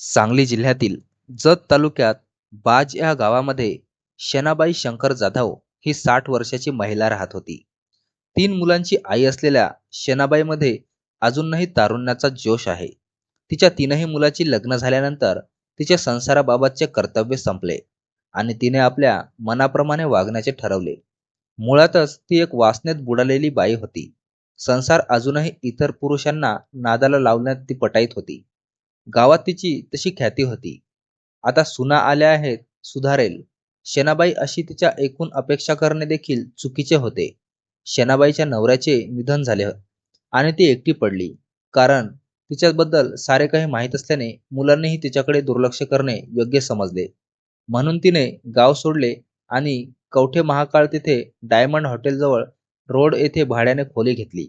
सांगली जिल्ह्यातील जत तालुक्यात बाज या गावामध्ये शेणाबाई शंकर जाधव ही साठ वर्षाची महिला राहत होती. तीन मुलांची आई असलेल्या शेणाबाईमध्ये अजूनही तारुण्याचा जोश आहे. तिच्या तीनही मुलाची लग्न झाल्यानंतर तिचे संसाराबाबतचे कर्तव्य संपले आणि तिने आपल्या मनाप्रमाणे वागण्याचे ठरवले. मुळातच ती एक वासनेत बुडालेली बाई होती. संसार अजूनही इतर पुरुषांना नादाला लावण्यात ती पटाईत होती. गावात तिची तशी ख्याती होती. आता सुना आल्या आहेत सुधारेल. शेणाबाई अशी तिच्या एकूण अपेक्षा करणे देखील चुकीचे होते. शेणाबाईच्या नवऱ्याचे निधन झाले आणि ती एकटी पडली. कारण तिच्याबद्दल सारे काही माहीत असल्याने मुलांनीही तिच्याकडे दुर्लक्ष करणे योग्य समजले. म्हणून तिने गाव सोडले आणि कवठे महाकाळ तिथे डायमंड हॉटेलजवळ रोड येथे भाड्याने खोली घेतली.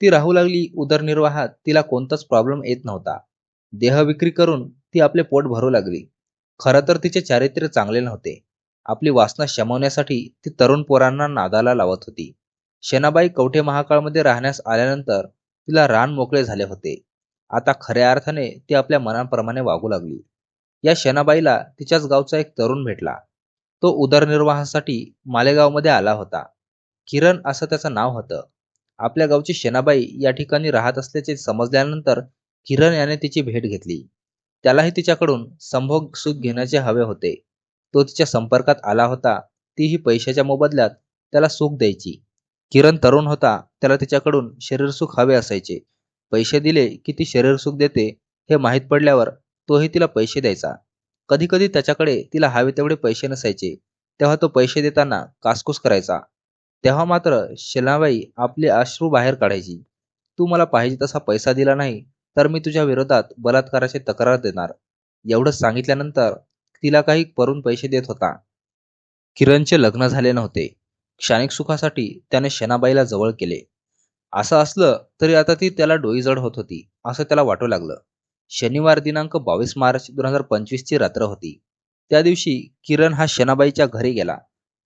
ती राहू लागली उदरनिर्वाहात तिला कोणताच प्रॉब्लेम येत नव्हता. देह विक्री करून ती आपले पोट भरू लागली. खरं तर तिचे चारित्र्य चांगले नव्हते. आपली वासना शमवण्यासाठी ती तरुण पोरांना नादाला लावत होती. शेणाबाई कवठे महाकाळमध्ये राहण्यास आल्यानंतर तिला रान मोकळे झाले होते. आता खऱ्या अर्थाने ती आपल्या मनाप्रमाणे वागू लागली. या शेणाबाईला तिच्याच गावचा एक तरुण भेटला. तो उदरनिर्वाहासाठी मालेगावमध्ये आला होता. किरण असं त्याचं नाव होतं. आपल्या गावची शेणाबाई या ठिकाणी राहत असल्याचे समजल्यानंतर किरण याने तिची भेट घेतली. त्यालाही तिच्याकडून संभोग सुख घेण्याचे हवे होते. तो तिच्या संपर्कात आला होता. तीही पैशाच्या मोबदल्यात त्याला सुख द्यायची. किरण तरुण होता. त्याला तिच्याकडून शरीरसुख हवे असायचे. पैसे दिले की ती शरीरसुख देते हे माहीत पडल्यावर तोही तिला पैसे द्यायचा. कधी कधी त्याच्याकडे तिला हवे तेवढे पैसे नसायचे. तेव्हा तो पैसे देताना कासकूस करायचा. तेव्हा मात्र शेलाबाई आपले अश्रू बाहेर काढायची. तू मला पाहिजे तसा पैसा दिला नाही. तर मी तुझ्या विरोधात बलात्काराची तक्रार देणार. एवढं सांगितल्यानंतर तिला काही परून पैसे देत होता. किरणचे लग्न झाले नव्हते. क्षणिक सुखासाठी त्याने शेणाबाईला जवळ केले. असं असलं तरी आता ती त्याला डोईजड होत होती असं त्याला वाटू लागलं. शनिवार दिनांक बावीस मार्च दोन हजार पंचवीसची रात्र होती. त्या दिवशी किरण हा शेणाबाईच्या घरी गेला.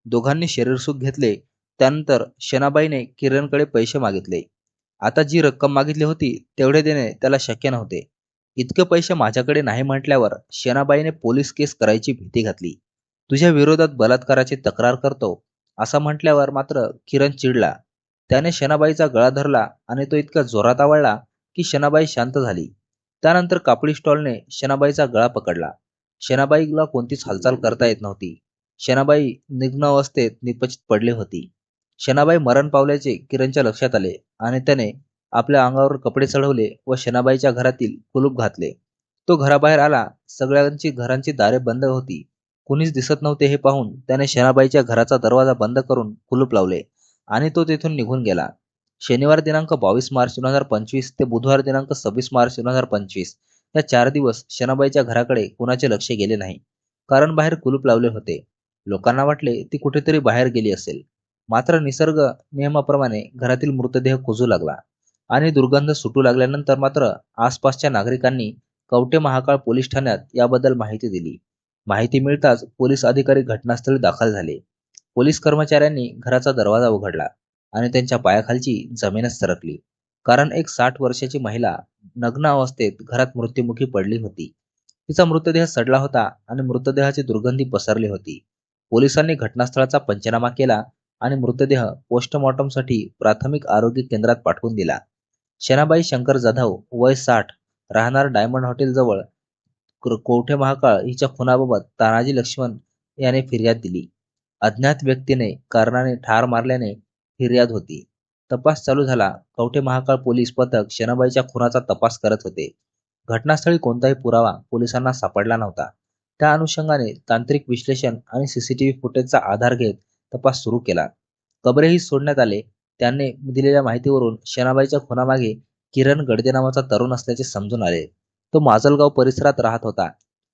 दोघांनी शरीरसुख घेतले. त्यानंतर शेणाबाईने किरणकडे पैसे मागितले. आता जी रक्कम मागितली होती तेवढे देणे त्याला शक्य नव्हते. इतके पैसे माझ्याकडे नाही म्हटल्यावर शेनाबाईने पोलीस केस करायची भीती घातली. तुझ्या विरोधात बलात्काराची तक्रार करतो असं म्हटल्यावर मात्र किरण चिडला. त्याने शनाबाईचा गळा धरला आणि तो इतका जोरात आवळला की शनाबाई शांत झाली. त्यानंतर कापडी स्टॉलने शनाबाईचा गळा पकडला. शनाबाईला कोणतीच हालचाल करता येत नव्हती. शेणाबाई निग्न अवस्थेत निपचित पडली होती. शनाबाई मरण पावल्याचे किरणच्या लक्षात आले आणि त्याने आपल्या अंगावर कपडे चढवले व शेणाबाईच्या घरातील कुलूप घातले. तो घराबाहेर आला. सगळ्यांची घरांची दारे बंद होती. कुणीच दिसत नव्हते हे पाहून त्याने शेणाबाईच्या घराचा दरवाजा बंद करून कुलूप लावले आणि तो तेथून निघून गेला. शनिवार दिनांक बावीस मार्च दोन हजार पंचवीस ते बुधवार दिनांक सव्वीस मार्च दोन हजार पंचवीस या चार दिवस शनाबाईच्या घराकडे कुणाचे लक्ष गेले नाही. कारण बाहेर कुलूप लावले होते. लोकांना वाटले ती कुठेतरी बाहेर गेली असेल. मात्र निसर्ग नियमाप्रमाणे घरातील मृतदेह कुजू लागला आणि दुर्गंध सुटू लागल्यानंतर मात्र आसपासच्या नागरिकांनी कवटे महाकाळ पोलीस ठाण्यात याबद्दल माहिती दिली. माहिती मिळताच पोलीस अधिकारी घटनास्थळी दाखल झाले. पोलीस कर्मचाऱ्यांनी घराचा दरवाजा उघडला आणि त्यांच्या पायाखालची जमीनच सरकली. कारण एक साठ वर्षाची महिला नग्न अवस्थेत घरात मृत्युमुखी पडली होती. तिचा मृतदेह सडला होता आणि मृतदेहाची दुर्गंधी पसरली होती. पोलिसांनी घटनास्थळाचा पंचनामा केला आणि मृतदेह पोस्टमॉर्टमसाठी प्राथमिक आरोग्य केंद्रात पाठवून दिला. शनाबाई शंकर जाधव वय साठ राहणार डायमंड हॉटेल जवळ कोठे महाकाळ हिच्या खुनाबाबत तानाजी लक्ष्मण याने फिर्याद दिली. अज्ञात व्यक्तीने कारणाने ठार मारल्याने फिर्याद होती. तपास चालू झाला कवठे महाकाळ पोलीस पथक शेणाबाईच्या खुनाचा तपास करत होते. घटनास्थळी कोणताही पुरावा पोलिसांना सापडला नव्हता. त्या अनुषंगाने तांत्रिक विश्लेषण आणि सीसीटीव्ही फुटेजचा आधार घेत तपास सुरू केला. कबरेही सोडण्यात आले. त्यांनी दिलेल्या माहितीवरून शेणाबाईच्या खुनामागे किरण गडदे नावाचा तरुण असल्याचे समजून आले. तो माजलगाव परिसरात राहत होता.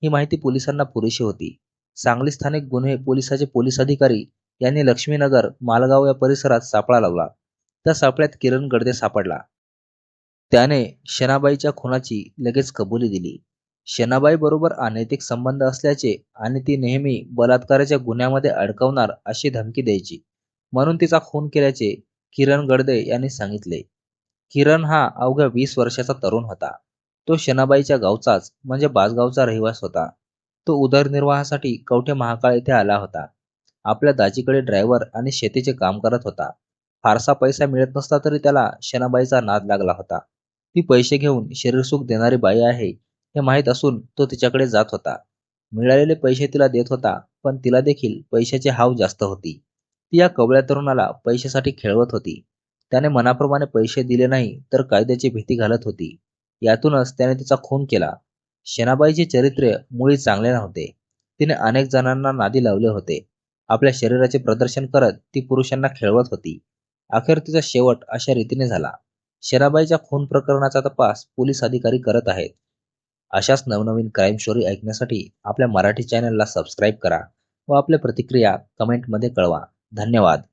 ही माहिती पोलिसांना पुरेशी होती. सांगली स्थानिक गुन्हे पोलिसाचे पोलीस अधिकारी यांनी लक्ष्मीनगर मालगाव या परिसरात सापळा लावला. त्या सापळ्यात किरण गडदे सापडला. त्याने शेणाबाईच्या खुनाची लगेच कबुली दिली. शेणाबाई बरोबर अनैतिक संबंध असल्याचे आणि ती नेहमी बलात्काराच्या गुन्ह्यामध्ये अडकवणार अशी धमकी द्यायची. म्हणून तिचा खून केल्याचे किरण गडदे यांनी सांगितले. किरण हा अवघ्या वीस वर्षाचा तरुण होता. तो शनाबाईच्या गावचाच म्हणजे बासगावचा रहिवास होता. तो उदरनिर्वाहासाठी कवठे महाकाळ येथे आला होता. आपल्या दाजीकडे ड्रायव्हर आणि शेतीचे काम करत होता. फारसा पैसा मिळत नसला तरी त्याला शनाबाईचा नाद लागला होता. ती पैसे घेऊन शरीरसुख देणारी बाई आहे हे माहीत असून तो तिच्याकडे जात होता. मिळालेले पैसे तिला देत होता पण तिला देखील पैशाची हाव जास्त होती. ती या कवळ्या तरुणाला पैशासाठी खेळवत होती. त्याने मनाप्रमाणे पैसे दिले नाही तर कायद्याची भीती घालत होती. यातूनच त्याने तिचा खून केला. शेनाबाईचे चरित्र मुळी चांगले नव्हते. तिने अनेक जणांना नादी लावले होते. आपल्या शरीराचे प्रदर्शन करत ती पुरुषांना खेळवत होती. अखेर तिचा शेवट अशा रीतीने झाला. शेनाबाईच्या खून प्रकरणाचा तपास पोलीस अधिकारी करत आहेत. अशाच नवनवीन क्राईम स्टोरी ऐकण्यासाठी आपल्या मराठी चॅनलला सबस्क्राईब करा व आपल्या प्रतिक्रिया कमेंटमध्ये कळवा. धन्यवाद.